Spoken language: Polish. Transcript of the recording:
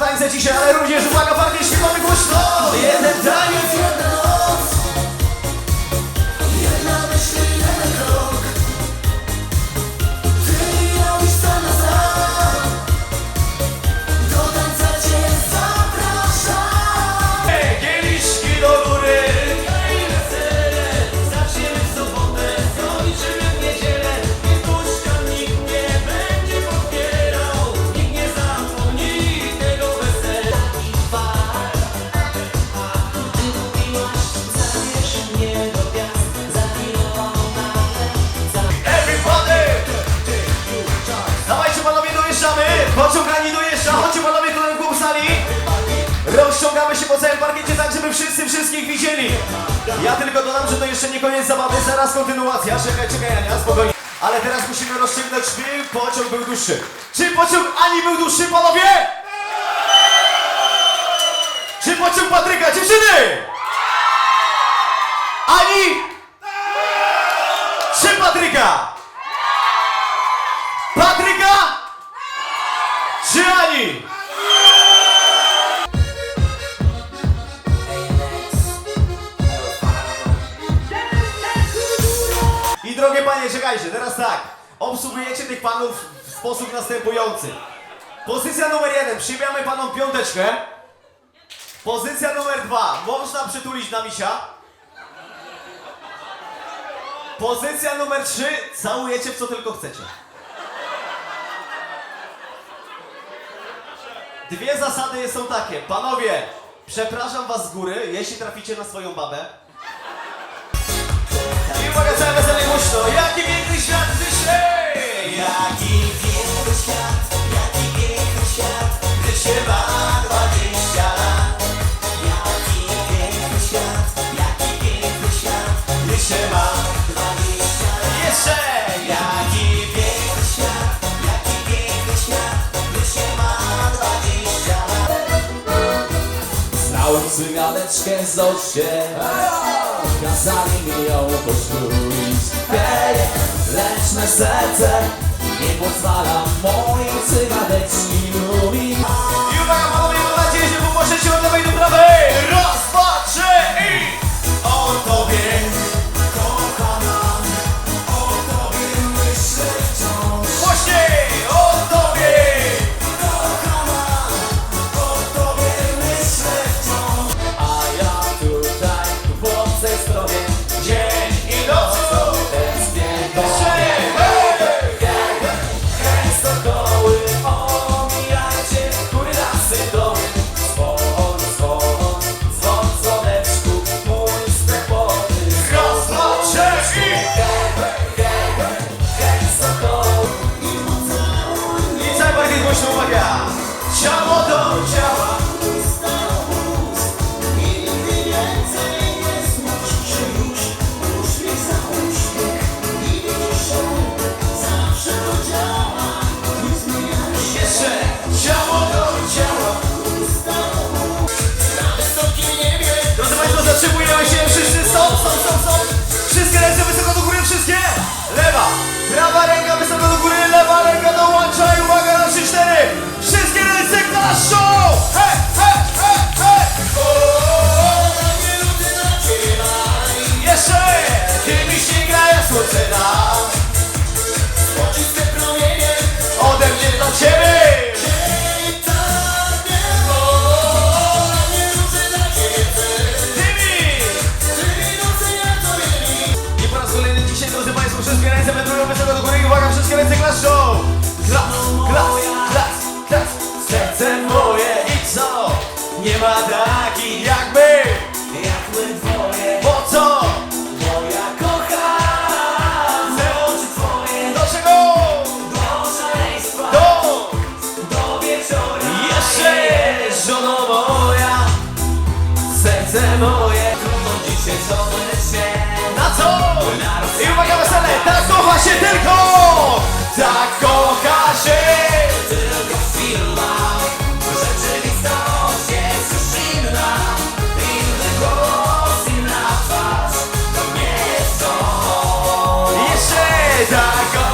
tańce dzisiaj, ale również uwaga, bardziej śpiewamy głośno! Jeden taniec, jedna się po całym parkiecie tak, żeby wszyscy wszystkich widzieli! Ja tylko dodam, że to jeszcze nie koniec zabawy, zaraz kontynuacja. Czekaj, czekaj Ania, spokojnie. Ale teraz musimy rozciągnąć, by pociąg był dłuższy. Czy pociąg Ani był dłuższy, panowie? Czy pociąg Patryka, dziewczyny? Ani? Czy? Patryka? Teraz tak. Obsługujecie tych panów w sposób następujący. Pozycja numer jeden, przyjmiamy panom piąteczkę. Pozycja numer dwa, można przytulić na misia. Pozycja numer 3. Całujecie w co tylko chcecie. Dwie zasady są takie. Panowie, przepraszam was z góry, jeśli traficie na swoją babę. I uwaga, całe głośno. Jaki piękny świat dzisiaj! Jaki piękny świat, jaki piękny świat, gdy się ma 20 lat. Jaki piękny świat, jaki piękny świat, gdy się ma 20 lat. Jeszcze! Jaki piękny świat, jaki piękny świat, gdy się ma 20 lat. Znałem cyganeczkę z osie Kazali mi ją poślubić Hej, lecz me serce Nie pozwala mojej cyganeczki lubić I uwaga panowie, mam nadzieję, że pomożecie od śniega, ja Serce moje! Trudno dzisiaj zdobyć się Na co? I uwaga, wesele! Tak kocha się tylko! Tak kocha się! Tylko chwila Rzeczywistość jest już inna Inny głos, inna twarz To nie jest to Jeszcze! Tak